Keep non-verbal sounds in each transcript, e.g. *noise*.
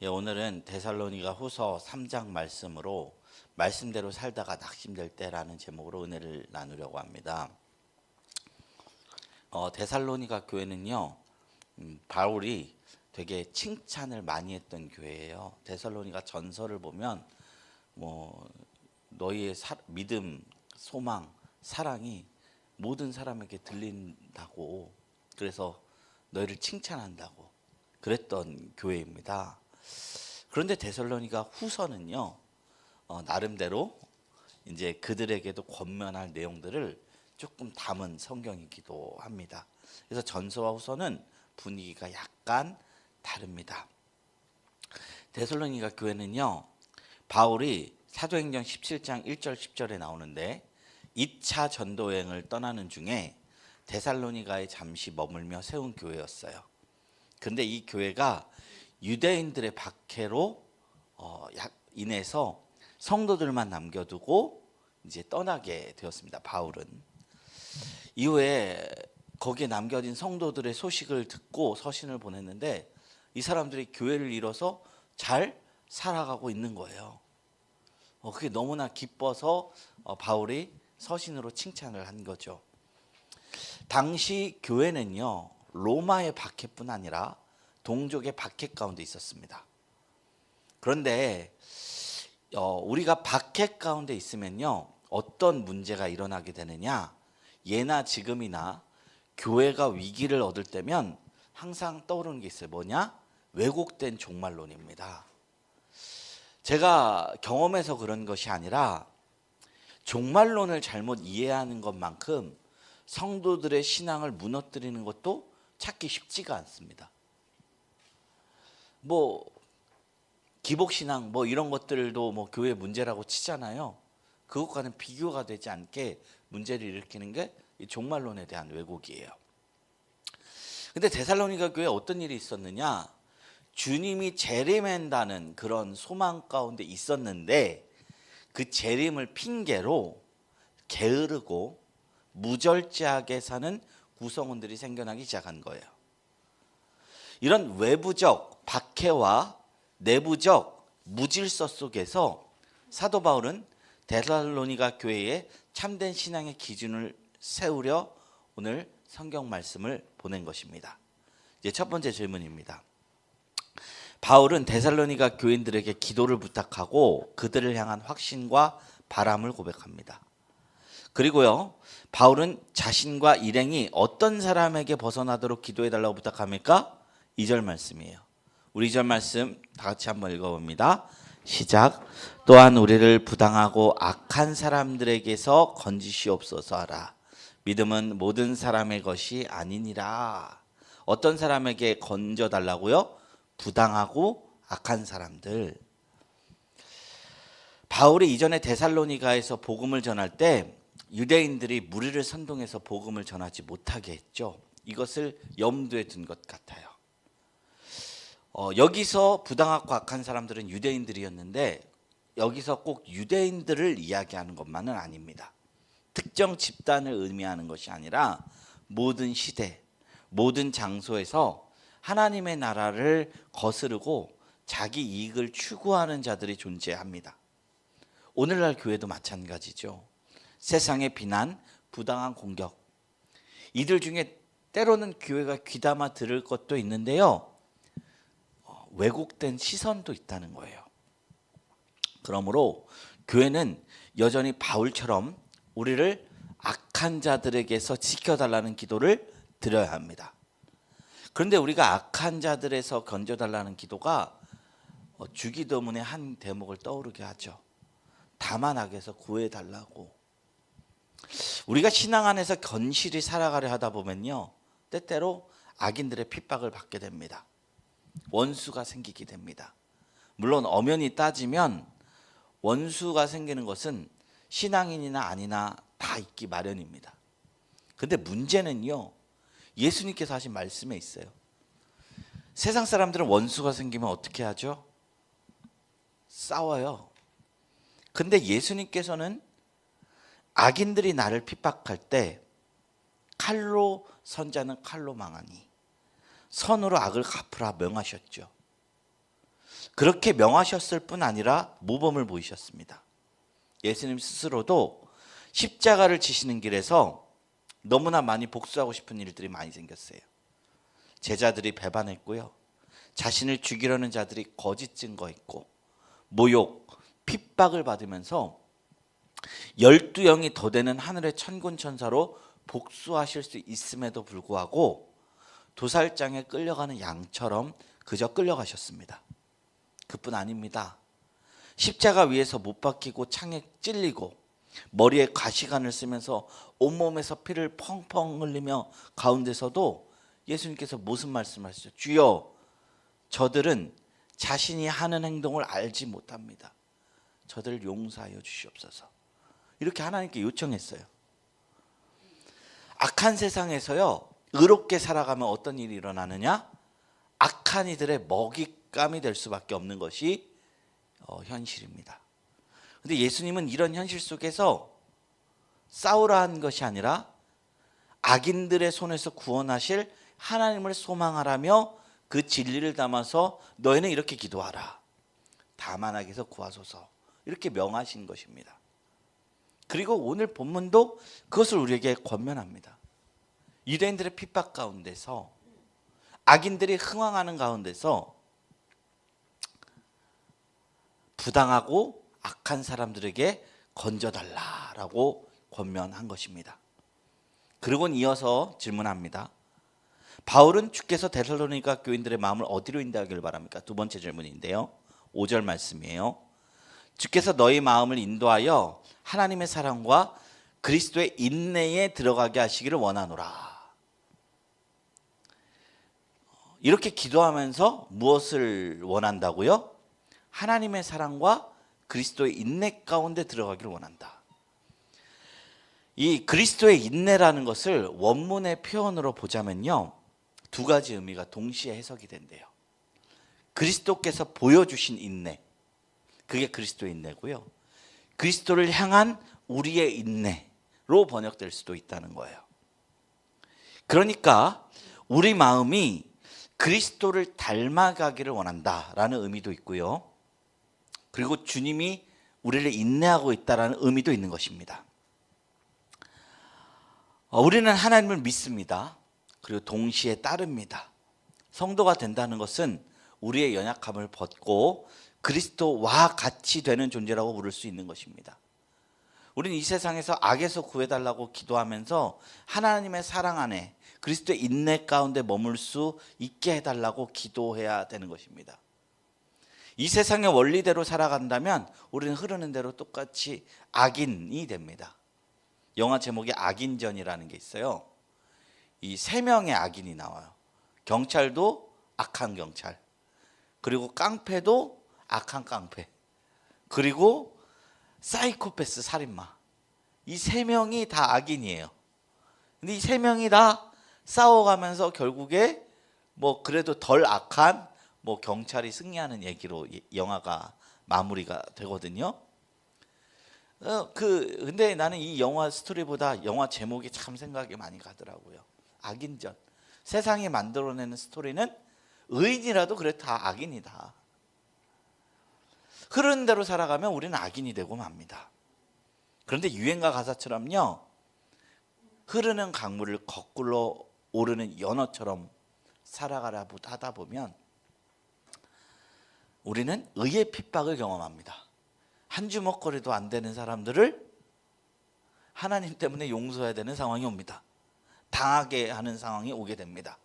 예, 오늘은 데살로니가 후서 3장 말씀으로 말씀대로 살다가 낙심될 때라는 제목으로 은혜를 나누려고 합니다. 어, 데살로니가 교회는요, 음, 바울이 되게 칭찬을 많이 했던 교회예요. 데살로니가 전설을 보면 뭐 너희의 사- 믿음, 소망, 사랑이 모든 사람에게 들린다고 그래서 너희를 칭찬한다고 그랬던 교회입니다. 그런데 데살로니가 후서는요 어, 나름대로 이제 그들에게도 권면할 내용들을 조금 담은 성경이기도 합니다. 그래서 전서와 후서는 분위기가 약간 다릅니다. 데살로니가 교회는요 바울이 사도행전 17장 1절 10절에 나오는데 2차 전도 여행을 떠나는 중에 데살로니가에 잠시 머물며 세운 교회였어요. 근데 이 교회가 유대인들의 박해로 어, 약- 인해서 성도들만 남겨두고 이제 떠나게 되었습니다. 바울은 이후에 거기에 남겨진 성도들의 소식을 듣고 서신을 보냈는데 이 사람들이 교회를 이뤄서 잘 살아가고 있는 거예요. 어, 그게 너무나 기뻐서 어, 바울이 서신으로 칭찬을 한 거죠. 당시 교회는요 로마의 박해뿐 아니라 동족의 박해 가운데 있었습니다. 그런데 어, 우리가 박해 가운데 있으면요 어떤 문제가 일어나게 되느냐 예나 지금이나 교회가 위기를 얻을 때면 항상 떠오르는 게 있어요. 뭐냐? 왜곡된 종말론입니다. 제가 경험해서 그런 것이 아니라 종말론을 잘못 이해하는 것만큼 성도들의 신앙을 무너뜨리는 것도 찾기 쉽지가 않습니다. 뭐 기복 신앙 뭐 이런 것들도 뭐 교회 문제라고 치잖아요. 그것과는 비교가 되지 않게 문제를 일으키는 게이 종말론에 대한 왜곡이에요. 근데 데살로니가 교회에 어떤 일이 있었느냐? 주님이 재림한다는 그런 소망 가운데 있었는데 그 재림을 핑계로 게으르고 무절제하게 사는 구성원들이 생겨나기 시작한 거예요. 이런 외부적 박해와 내부적 무질서 속에서 사도 바울은 데살로니가 교회에 참된 신앙의 기준을 세우려 오늘 성경 말씀을 보낸 것입니다. 이제 첫 번째 질문입니다. 바울은 데살로니가 교인들에게 기도를 부탁하고 그들을 향한 확신과 바람을 고백합니다. 그리고요, 바울은 자신과 일행이 어떤 사람에게 벗어나도록 기도해 달라고 부탁합니까? 2절 말씀이에요. 우리 2절 말씀 다 같이 한번 읽어봅니다. 시작. 또한 우리를 부당하고 악한 사람들에게서 건지시옵소서 하라. 믿음은 모든 사람의 것이 아니니라. 어떤 사람에게 건져 달라고요? 부당하고 악한 사람들. 바울이 이전에 데살로니가에서 복음을 전할 때 유대인들이 무리를 선동해서 복음을 전하지 못하게 했죠. 이것을 염두에 둔 것 같아요. 어, 여기서 부당하고 악한 사람들은 유대인들이었는데 여기서 꼭 유대인들을 이야기하는 것만은 아닙니다. 특정 집단을 의미하는 것이 아니라 모든 시대, 모든 장소에서 하나님의 나라를 거스르고 자기 이익을 추구하는 자들이 존재합니다. 오늘날 교회도 마찬가지죠. 세상의 비난, 부당한 공격. 이들 중에 때로는 교회가 귀담아 들을 것도 있는데요. 어, 왜곡된 시선도 있다는 거예요. 그러므로 교회는 여전히 바울처럼 우리를 악한 자들에게서 지켜달라는 기도를 드려야 합니다. 그런데 우리가 악한 자들에서 건져달라는 기도가 어, 주기도문의 한 대목을 떠오르게 하죠. 다만 악에서 구해달라고. 우리가 신앙 안에서 건실히 살아가려 하다 보면요. 때때로 악인들의 핍박을 받게 됩니다. 원수가 생기게 됩니다. 물론 엄연히 따지면 원수가 생기는 것은 신앙인이나 아니나 다 있기 마련입니다. 근데 문제는요. 예수님께서 하신 말씀에 있어요. 세상 사람들은 원수가 생기면 어떻게 하죠? 싸워요. 근데 예수님께서는 악인들이 나를 핍박할 때 칼로 선자는 칼로 망하니 선으로 악을 갚으라 명하셨죠. 그렇게 명하셨을 뿐 아니라 모범을 보이셨습니다. 예수님 스스로도 십자가를 지시는 길에서 너무나 많이 복수하고 싶은 일들이 많이 생겼어요. 제자들이 배반했고요. 자신을 죽이려는 자들이 거짓 증거했고 모욕, 핍박을 받으면서 열두 영이 더 되는 하늘의 천군 천사로 복수하실 수 있음에도 불구하고 도살장에 끌려가는 양처럼 그저 끌려가셨습니다. 그뿐 아닙니다. 십자가 위에서 못 박히고 창에 찔리고 머리에 가시관을 쓰면서 온몸에서 피를 펑펑 흘리며 가운데서도 예수님께서 무슨 말씀하시죠? 주여 저들은 자신이 하는 행동을 알지 못합니다. 저들을 용서하여 주시옵소서. 이렇게 하나님께 요청했어요. 악한 세상에서요. 의롭게 살아가면 어떤 일이 일어나느냐? 악한 이들의 먹잇감이 될 수밖에 없는 것이 어, 현실입니다. 근데 예수님은 이런 현실 속에서 싸우라 한 것이 아니라 악인들의 손에서 구원하실 하나님을 소망하라며 그 진리를 담아서 너희는 이렇게 기도하라. 다만 악에서 구하소서. 이렇게 명하신 것입니다. 그리고 오늘 본문도 그것을 우리에게 권면합니다. 유대인들의 핍박 가운데서 악인들이 흥황하는 가운데서 부당하고 악한 사람들에게 건져달라라고 권면한 것입니다. 그리고 이어서 질문합니다. 바울은 주께서 데살로니가 교인들의 마음을 어디로 인도하기를 바랍니까? 두 번째 질문인데요. 5절 말씀이에요. 주께서 너희 마음을 인도하여 하나님의 사랑과 그리스도의 인내에 들어가게 하시기를 원하노라. 이렇게 기도하면서 무엇을 원한다고요? 하나님의 사랑과 그리스도의 인내 가운데 들어가기를 원한다. 이 그리스도의 인내라는 것을 원문의 표현으로 보자면요. 두 가지 의미가 동시에 해석이 된대요. 그리스도께서 보여주신 인내. 그게 그리스도의 인내고요. 그리스도를 향한 우리의 인내로 번역될 수도 있다는 거예요. 그러니까 우리 마음이 그리스도를 닮아가기를 원한다라는 의미도 있고요. 그리고 주님이 우리를 인내하고 있다라는 의미도 있는 것입니다. 어, 우리는 하나님을 믿습니다. 그리고 동시에 따릅니다. 성도가 된다는 것은 우리의 연약함을 벗고 그리스도와 같이 되는 존재라고 부를 수 있는 것입니다. 우리는 이 세상에서 악에서 구해달라고 기도하면서 하나님의 사랑 안에 그리스도의 인내 가운데 머물 수 있게 해달라고 기도해야 되는 것입니다. 이 세상의 원리대로 살아간다면 우리는 흐르는 대로 똑같이 악인이 됩니다. 영화 제목에 악인전이라는 게 있어요. 이 세 명의 악인이 나와요. 경찰도 악한 경찰, 그리고 깡패도 악한 깡패, 그리고 사이코패스 살인마. 이 세 명이 다 악인이에요. 근데 이 세 명이 다 싸워가면서 결국에 뭐 그래도 덜 악한 뭐 경찰이 승리하는 얘기로 이- 영화가 마무리가 되거든요. 어, 그 근데 나는 이 영화 스토리보다 영화 제목이 참 생각이 많이 가더라고요. 악인전. 세상이 만들어내는 스토리는 의인이라도 그래 다 악인이다. 흐르는 대로 살아가면 우리는 악인이 되고 맙니다. 그런데 유행가 가사처럼요. 흐르는 강물을 거꾸로 오르는 연어처럼 살아가라 하다 보면 우리는 의의 핍박을 경험합니다. 한 주먹거리도 안 되는 사람들을 하나님 때문에 용서해야 되는 상황이 옵니다. 당하게 하는 상황이 오게 됩니다.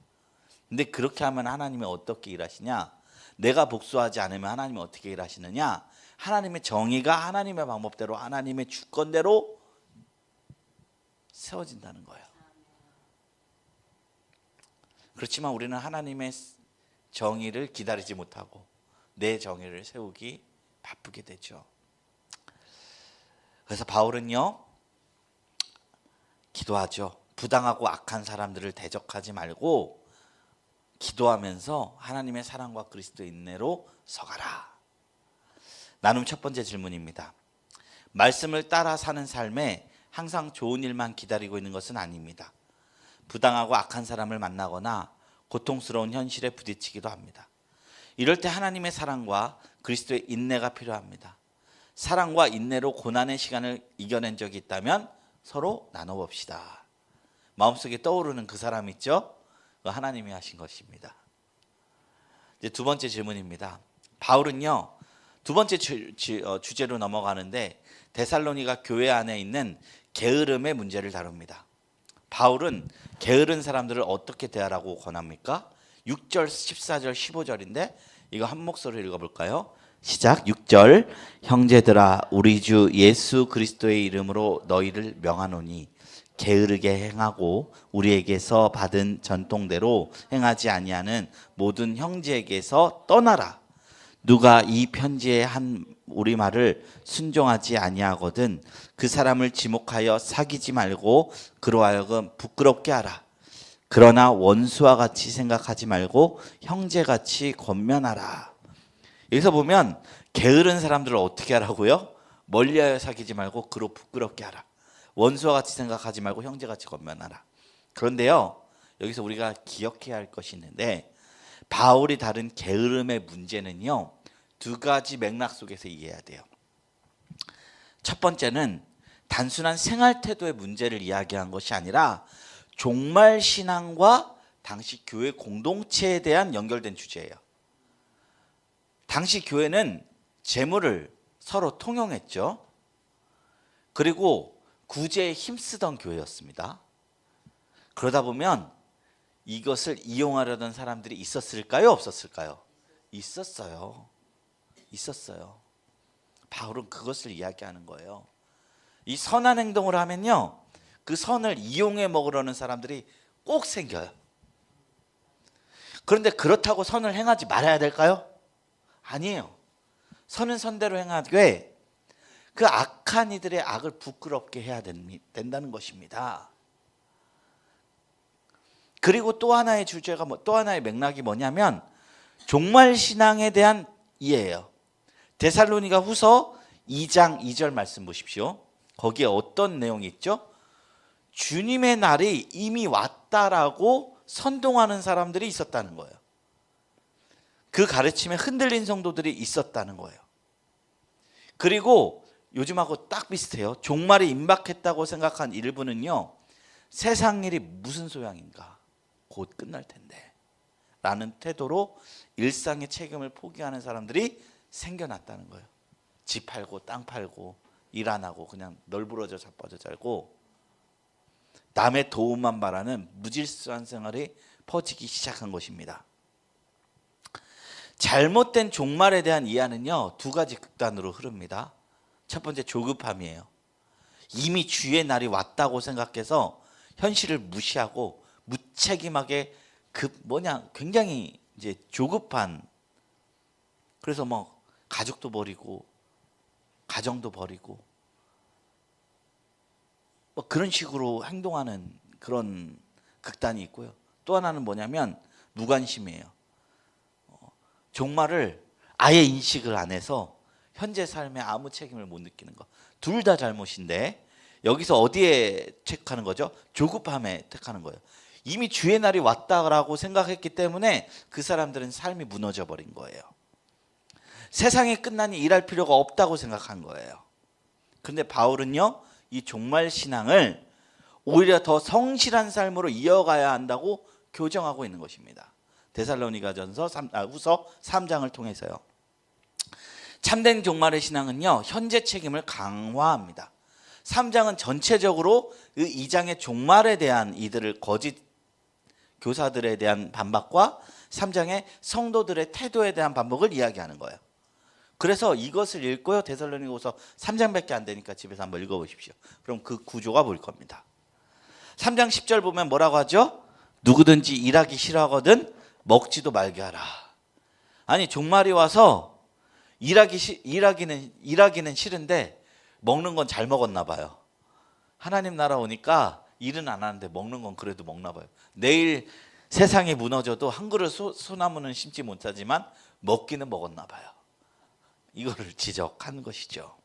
근데 그렇게 하면 하나님이 어떻게 일하시냐? 내가 복수하지 않으면 하나님이 어떻게 일하시느냐? 하나님의 정의가 하나님의 방법대로 하나님의 주권대로 세워진다는 거예요. 그렇지만 우리는 하나님의 정의를 기다리지 못하고 내 정의를 세우기 바쁘게 되죠. 그래서 바울은요, 기도하죠. 부당하고 악한 사람들을 대적하지 말고 기도하면서 하나님의 사랑과 그리스도의 인내로 서가라. 나눔 첫 번째 질문입니다. 말씀을 따라 사는 삶에 항상 좋은 일만 기다리고 있는 것은 아닙니다. 부당하고 악한 사람을 만나거나 고통스러운 현실에 부딪히기도 합니다. 이럴 때 하나님의 사랑과 그리스도의 인내가 필요합니다. 사랑과 인내로 고난의 시간을 이겨낸 적이 있다면 서로 나눠 봅시다. 마음속에 떠오르는 그 사람 있죠? 그 하나님이 하신 것입니다. 이제 두 번째 질문입니다. 바울은요 두 번째 주, 어, 제로 넘어가는데 데살로니가 교회 안에 있는 게으름의 문제를 다룹니다. 바울은 게으른 사람들을 어떻게 대하라고 권합니까? 6절, 14절, 15절인데 이거 한 목소리로 읽어볼까요? 시작 6절 형제들아 우리 주 예수 그리스도의 이름으로 너희를 명하노니 게으르게 행하고 우리에게서 받은 전통대로 행하지 아니하는 모든 형제에게서 떠나라 누가 이 편지에 한 우리 말을 순종하지 아니하거든 그 사람을 지목하여 사귀지 말고 그로 하여금 부끄럽게 하라 그러나 원수와 같이 생각하지 말고 형제같이 권면하라 여기서 보면 게으른 사람들을 어떻게 하라고요? 멀리하여 사귀지 말고 그로 부끄럽게 하라. 원수와 같이 생각하지 말고 형제같이 권면하라. 그런데요. 여기서 우리가 기억해야 할 것이 있는데 바울이 다른 게으름의 문제는요. 두 가지 맥락 속에서 이해해야 돼요. 첫 번째는 단순한 생활 태도의 문제를 이야기한 것이 아니라 종말 신앙과 당시 교회 공동체에 대한 연결된 주제예요. 당시 교회는 재물을 서로 통용했죠. 그리고 구제에 힘쓰던 교회였습니다. 그러다 보면 이것을 이용하려던 사람들이 있었을까요? 없었을까요? 있었어요. 있었어요. 바울은 그것을 이야기하는 거예요. 이 선한 행동을 하면요. 그 선을 이용해 먹으려는 사람들이 꼭 생겨요. 그런데 그렇다고 선을 행하지 말아야 될까요? 아니에요. 선은 선대로 행하되 그 악한 이들의 악을 부끄럽게 해야 된다는 것입니다. 그리고 또 하나의 주제가 뭐, 또 하나의 맥락이 뭐냐면 종말 신앙에 대한 이해예요. 데살로니가 후서 2장 2절 말씀 보십시오. 거기에 어떤 내용이 있죠? 주님의 날이 이미 왔다라고 선동하는 사람들이 있었다는 거예요. 그 가르침에 흔들린 성도들이 있었다는 거예요. 그리고 요즘하고 딱 비슷해요. 종말이 임박했다고 생각한 일부는요. 세상 일이 무슨 소양인가? 곧 끝날 텐데. 라는 태도로 일상의 책임을 포기하는 사람들이 생겨났다는 거예요. 집 팔고 땅 팔고 일 안 하고 그냥 널브러져 자빠져 살고 남의 도움만 바라는 무질서한 생활이 퍼지기 시작한 것입니다. 잘못된 종말에 대한 이해는요 두 가지 극단으로 흐릅니다. 첫 번째 조급함이에요. 이미 주의 날이 왔다고 생각해서 현실을 무시하고 무책임하게 그 뭐냐 굉장히 이제 조급한 그래서 뭐 가족도 버리고 가정도 버리고 뭐 그런 식으로 행동하는 그런 극단이 있고요. 또 하나는 뭐냐면 무관심이에요. 종말을 아예 인식을 안 해서 현재 삶에 아무 책임을 못 느끼는 거. 둘 다 잘못인데 여기서 어디에 체크하는 거죠? 조급함에 택하는 거예요. 이미 주의 날이 왔다라고 생각했기 때문에 그 사람들은 삶이 무너져 버린 거예요. 세상이 끝나니 일할 필요가 없다고 생각한 거예요. 근데 바울은요, 이 종말 신앙을 오히려 더 성실한 삶으로 이어가야 한다고 교정하고 있는 것입니다. 데살로니가전서 3, 아, 후서 3장을 통해서요. 참된 종말의 신앙은요. 현재 책임을 강화합니다. 3장은 전체적으로 그 2장의 종말에 대한 이들을 거짓 교사들에 대한 반박과 3장의 성도들의 태도에 대한 반박을 이야기하는 거예요. 그래서 이것을 읽고요. 데살로니가후서 3장밖에 안 되니까 집에서 한번 읽어 보십시오. 그럼 그 구조가 보일 겁니다. 3장 10절 보면 뭐라고 하죠? 누구든지 일하기 싫어하거든 먹지도 말게 하라. 아니 종말이 와서 일하기 시, 일하기는 일하기는 싫은데 먹는 건 잘 먹었나 봐요. 하나님 나라 오니까 일은 안 하는데 먹는 건 그래도 먹나 봐요. 내일 세상이 무너져도 한 그릇 소, 소나무는 심지 못하지만 먹기는 먹었나 봐요. 이거를 지적한 것이죠.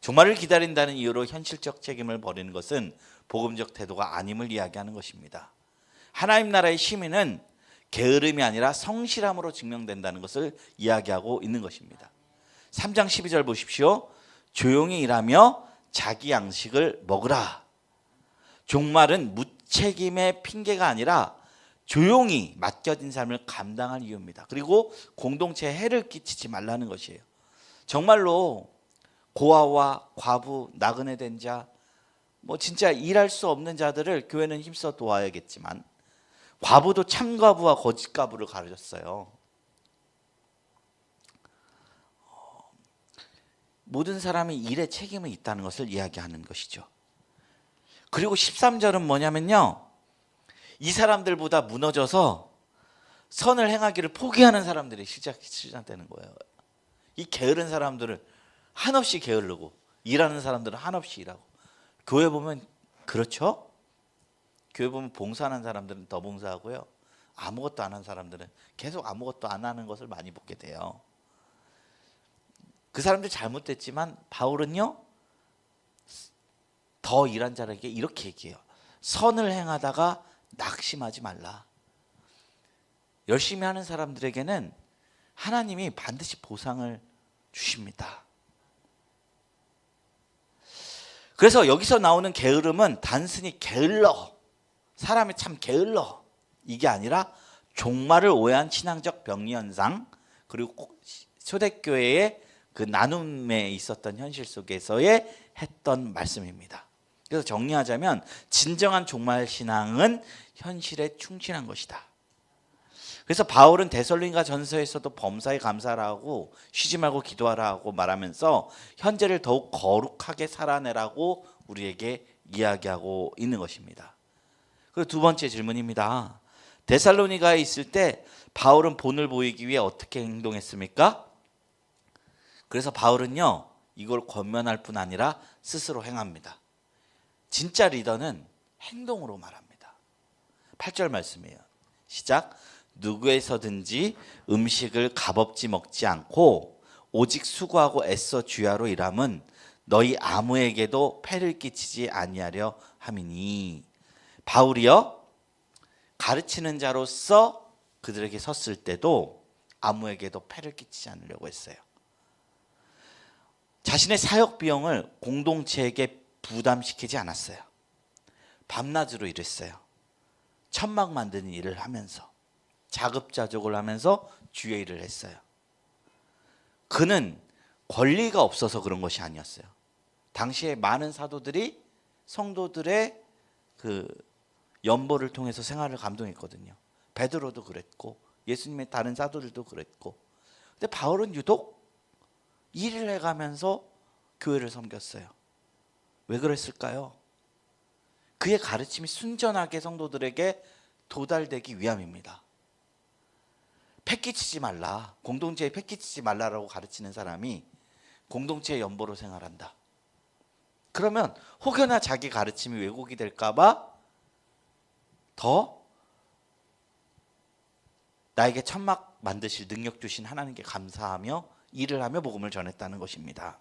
종말을 기다린다는 이유로 현실적 책임을 버리는 것은 복음적 태도가 아님을 이야기하는 것입니다. 하나님 나라의 시민은 게으름이 아니라 성실함으로 증명된다는 것을 이야기하고 있는 것입니다. 3장 12절 보십시오. 조용히 일하며 자기 양식을 먹으라. 종말은 무책임의 핑계가 아니라 조용히 맡겨진 삶을 감당할 이유입니다. 그리고 공동체에 해를 끼치지 말라는 것이에요. 정말로 고아와 과부, 나그네 된 자, 뭐 진짜 일할 수 없는 자들을 교회는 힘써 도와야겠지만 과부도 참과부와 거짓과부를 가르쳤어요. 모든 사람이 일에 책임이 있다는 것을 이야기하는 것이죠. 그리고 13절은 뭐냐면요. 이 사람들보다 무너져서 선을 행하기를 포기하는 사람들이 시작, 시작되는 거예요. 이 게으른 사람들을 한없이 게으르고 일하는 사람들은 한없이 일하고 교회 보면 그렇죠? 교회 보면 봉사하는 사람들은 더 봉사하고요. 아무것도 안 하는 사람들은 계속 아무것도 안 하는 것을 많이 보게 돼요. 그 사람들 잘못됐지만 바울은요 더 일한 자에게 이렇게 얘기해요. 선을 행하다가 낙심하지 말라. 열심히 하는 사람들에게는 하나님이 반드시 보상을 주십니다. 그래서 여기서 나오는 게으름은 단순히 게을러 사람이 참 게을러 이게 아니라 종말을 오해한 신앙적 병리 현상 그리고 초대교회의 그 나눔에 있었던 현실 속에서의 했던 말씀입니다. 그래서 정리하자면 진정한 종말 신앙은 현실에 충실한 것이다. 그래서 바울은 데살로니가 전서에서도 범사에 감사를 하고 쉬지 말고 기도하라 하고 말하면서 현재를 더욱 거룩하게 살아내라고 우리에게 이야기하고 있는 것입니다. 그리고 두 번째 질문입니다. 데살로니가에 있을 때 바울은 본을 보이기 위해 어떻게 행동했습니까? 그래서 바울은요 이걸 권면할 뿐 아니라 스스로 행합니다. 진짜 리더는 행동으로 말합니다. 8절 말씀이에요. 시작. 누구에서든지 음식을 값없이 먹지 않고 오직 수고하고 애써 주야로 일함은 너희 아무에게도 폐를 끼치지 아니하려 함이니 바울이요 가르치는 자로서 그들에게 섰을 때도 아무에게도 폐를 끼치지 않으려고 했어요. 자신의 사역 비용을 공동체에게 부담시키지 않았어요. 밤낮으로 일했어요. 천막 만드는 일을 하면서 자급자족을 하면서 주의 일을 했어요. 그는 권리가 없어서 그런 것이 아니었어요. 당시에 많은 사도들이 성도들의 그 연보를 통해서 생활을 감동했거든요. 베드로도 그랬고 예수님의 다른 사도들도 그랬고. 근데 바울은 유독 일을 해가면서 교회를 섬겼어요. 왜 그랬을까요? 그의 가르침이 순전하게 성도들에게 도달되기 위함입니다. 패키치지 말라. 공동체에 패키치지 말라라고 가르치는 사람이 공동체의 연보로 생활한다. 그러면 혹여나 자기 가르침이 왜곡이 될까봐 더 나에게 천막 만드실 능력 주신 하나님께 감사하며 일을 하며 복음을 전했다는 것입니다.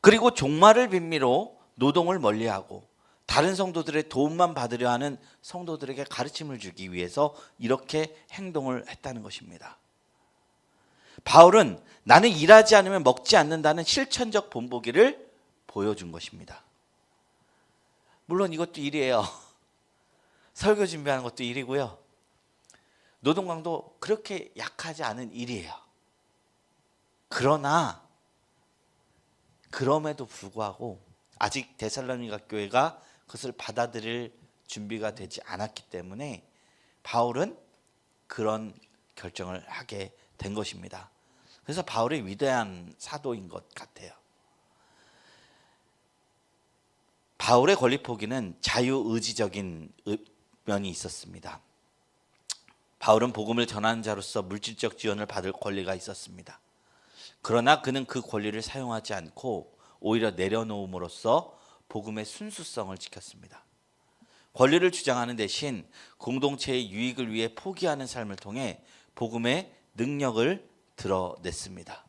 그리고 종말을 빌미로 노동을 멀리하고 다른 성도들의 도움만 받으려 하는 성도들에게 가르침을 주기 위해서 이렇게 행동을 했다는 것입니다. 바울은 나는 일하지 않으면 먹지 않는다는 실천적 본보기를 보여준 것입니다. 물론 이것도 일이에요. *laughs* 설교 준비하는 것도 일이고요. 노동강도 그렇게 약하지 않은 일이에요. 그러나 그럼에도 불구하고 아직 데살로니가 교회가 그것을 받아들일 준비가 되지 않았기 때문에 바울은 그런 결정을 하게 된 것입니다. 그래서 바울이 위대한 사도인 것 같아요. 바울의 권리 포기는 자유의지적인 면이 있었습니다. 바울은 복음을 전하는 자로서 물질적 지원을 받을 권리가 있었습니다. 그러나 그는 그 권리를 사용하지 않고 오히려 내려놓음으로써 복음의 순수성을 지켰습니다. 권리를 주장하는 대신 공동체의 유익을 위해 포기하는 삶을 통해 복음의 능력을 드러냈습니다.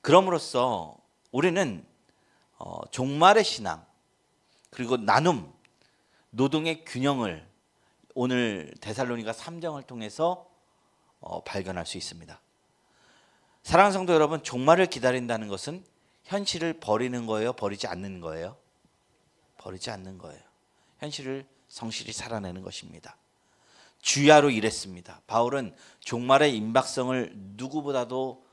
그럼으로써 우리는 어, 종말의 신앙 그리고 나눔, 노동의 균형을 오늘 데살로니가 3장을 통해서 어, 발견할 수 있습니다. 사랑하는 성도 여러분, 종말을 기다린다는 것은 현실을 버리는 거예요, 버리지 않는 거예요? 버리지 않는 거예요. 현실을 성실히 살아내는 것입니다. 주야로 일했습니다. 바울은 종말의 임박성을 누구보다도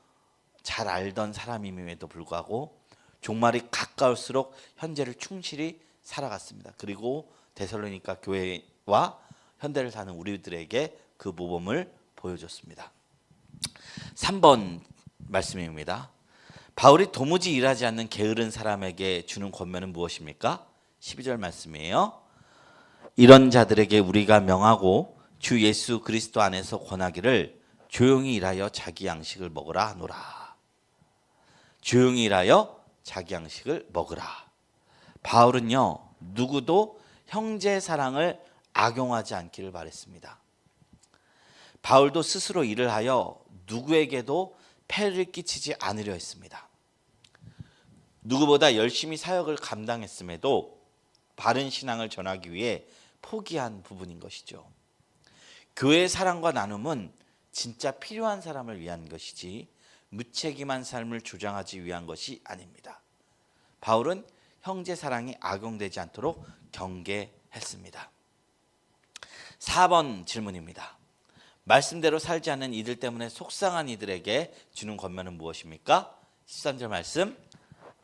잘 알던 사람임에도 불구하고 종말이 가까울수록 현재를 충실히 살아갔습니다. 그리고 데살로니가 교회와 현대를 사는 우리들에게 그 모범을 보여줬습니다. 3번 말씀입니다. 바울이 도무지 일하지 않는 게으른 사람에게 주는 권면은 무엇입니까? 12절 말씀이에요. 이런 자들에게 우리가 명하고 주 예수 그리스도 안에서 권하기를 조용히 일하여 자기 양식을 먹으라 하노라. 조용히 일하여 자기 양식을 먹으라. 바울은요 누구도 형제 사랑을 악용하지 않기를 바랬습니다. 바울도 스스로 일을 하여 누구에게도 폐를 끼치지 않으려 했습니다. 누구보다 열심히 사역을 감당했음에도 바른 신앙을 전하기 위해 포기한 부분인 것이죠. 교회의 사랑과 나눔은 진짜 필요한 사람을 위한 것이지 무책임한 삶을 주장하지 위한 것이 아닙니다. 바울은 형제 사랑이 악용되지 않도록 경계했습니다. 4번 질문입니다. 말씀대로 살지 않는 이들 때문에 속상한 이들에게 주는 권면은 무엇입니까? 13절 말씀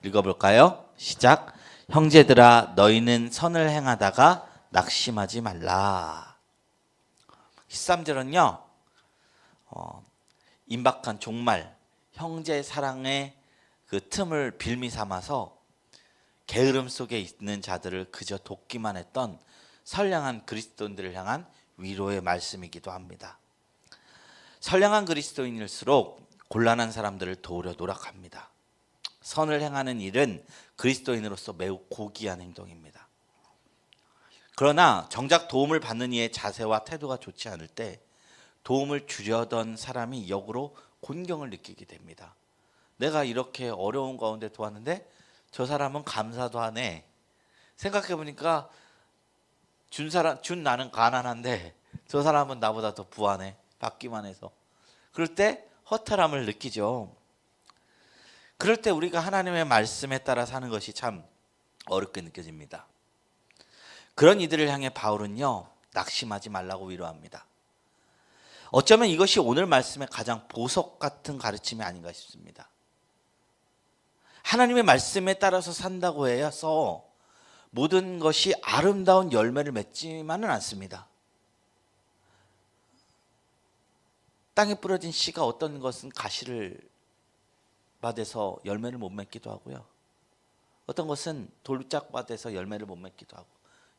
읽어볼까요? 시작. 형제들아 너희는 선을 행하다가 낙심하지 말라. 13절은요. 어, 임박한 종말 형제 사랑의 그 틈을 빌미 삼아서 게으름 속에 있는 자들을 그저 돕기만 했던 선량한 그리스도인들을 향한 위로의 말씀이기도 합니다. 선량한 그리스도인일수록 곤란한 사람들을 도우려 노력합니다. 선을 행하는 일은 그리스도인으로서 매우 고귀한 행동입니다. 그러나 정작 도움을 받는 이의 자세와 태도가 좋지 않을 때 도움을 주려던 사람이 역으로 곤경을 느끼게 됩니다. 내가 이렇게 어려운 가운데 도왔는데 저 사람은 감사도 하네. 생각해 보니까 준 사람 준 나는 가난한데 저 사람은 나보다 더 부하네. 받기만 해서. 그럴 때 허탈함을 느끼죠. 그럴 때 우리가 하나님의 말씀에 따라 사는 것이 참 어렵게 느껴집니다. 그런 이들을 향해 바울은요, 낙심하지 말라고 위로합니다. 어쩌면 이것이 오늘 말씀의 가장 보석 같은 가르침이 아닌가 싶습니다. 하나님의 말씀에 따라서 산다고 해서 모든 것이 아름다운 열매를 맺지만은 않습니다. 땅에 뿌려진 씨가 어떤 것은 가시를 받아서 열매를 못 맺기도 하고요. 어떤 것은 돌짝밭에서 열매를 못 맺기도 하고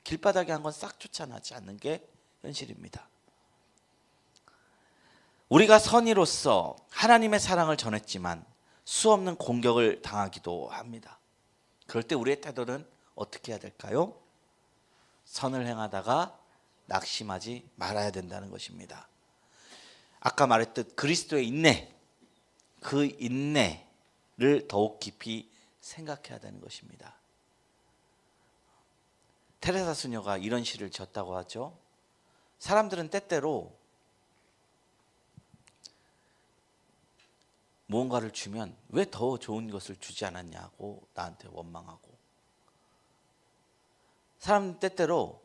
길바닥에 한 건 싹 쫓아나지 않는 게 현실입니다. 우리가 선의로서 하나님의 사랑을 전했지만 수없는 공격을 당하기도 합니다. 그럴 때 우리의 태도는 어떻게 해야 될까요? 선을 행하다가 낙심하지 말아야 된다는 것입니다. 아까 말했듯 그리스도의 인내, 그 인내를 더욱 깊이 생각해야 되는 것입니다. 테레사 수녀가 이런 시를 지었다고 하죠. 사람들은 때때로 무언가를 주면 왜 더 좋은 것을 주지 않았냐고 나한테 원망하고 사람 때때로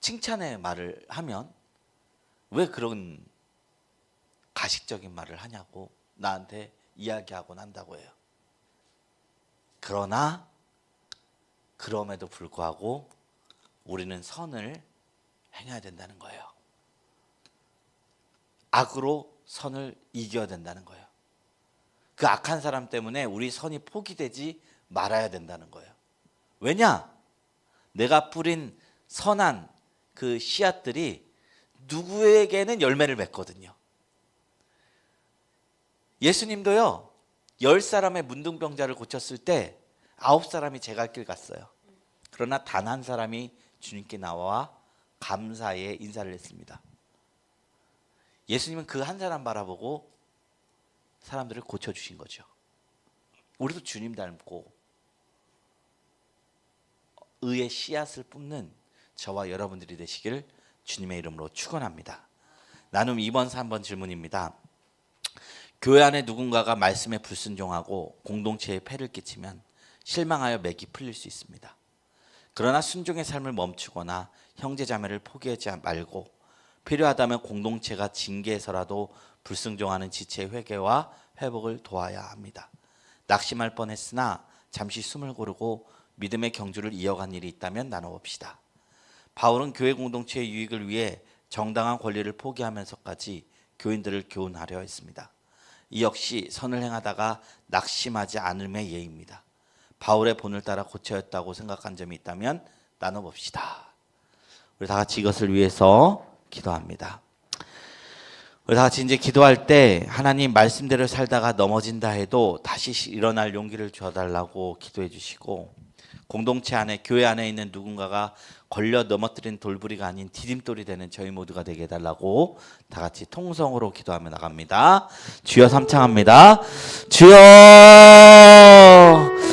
칭찬의 말을 하면 왜 그런 가식적인 말을 하냐고 나한테 이야기하곤 한다고 해요. 그러나 그럼에도 불구하고 우리는 선을 행해야 된다는 거예요. 악으로 선을 이겨야 된다는 거예요. 그 악한 사람 때문에 우리 선이 포기되지 말아야 된다는 거예요. 왜냐? 내가 뿌린 선한 그 씨앗들이 누구에게는 열매를 맺거든요. 예수님도요, 열 사람의 문둥병자를 고쳤을 때 아홉 사람이 제 갈 길 갔어요. 그러나 단 한 사람이 주님께 나와 감사의 인사를 했습니다. 예수님은 그 한 사람 바라보고 사람들을 고쳐주신 거죠. 우리도 주님 닮고 의의 씨앗을 뿜는 저와 여러분들이 되시기를 주님의 이름으로 축원합니다. 나눔 2번 3번 질문입니다. 교회 안에 누군가가 말씀에 불순종하고 공동체에 폐를 끼치면 실망하여 맥이 풀릴 수 있습니다. 그러나 순종의 삶을 멈추거나 형제자매를 포기하지 말고 필요하다면 공동체가 징계해서라도 불순종하는 지체의 회개와 회복을 도와야 합니다. 낙심할 뻔했으나 잠시 숨을 고르고 믿음의 경주를 이어간 일이 있다면 나눠봅시다. 바울은 교회 공동체의 유익을 위해 정당한 권리를 포기하면서까지 교인들을 교훈하려 했습니다. 이 역시 선을 행하다가 낙심하지 않음의 예입니다. 바울의 본을 따라 고쳐였다고 생각한 점이 있다면 나눠봅시다. 우리 다 같이 이것을 위해서 기도합니다. 우리 다 같이 이제 기도할 때 하나님 말씀대로 살다가 넘어진다 해도 다시 일어날 용기를 주어달라고 기도해 주시고 공동체 안에 교회 안에 있는 누군가가 걸려 넘어뜨린 돌부리가 아닌 디딤돌이 되는 저희 모두가 되게 해달라고 다 같이 통성으로 기도하며 나갑니다. 주여 삼창합니다. 주여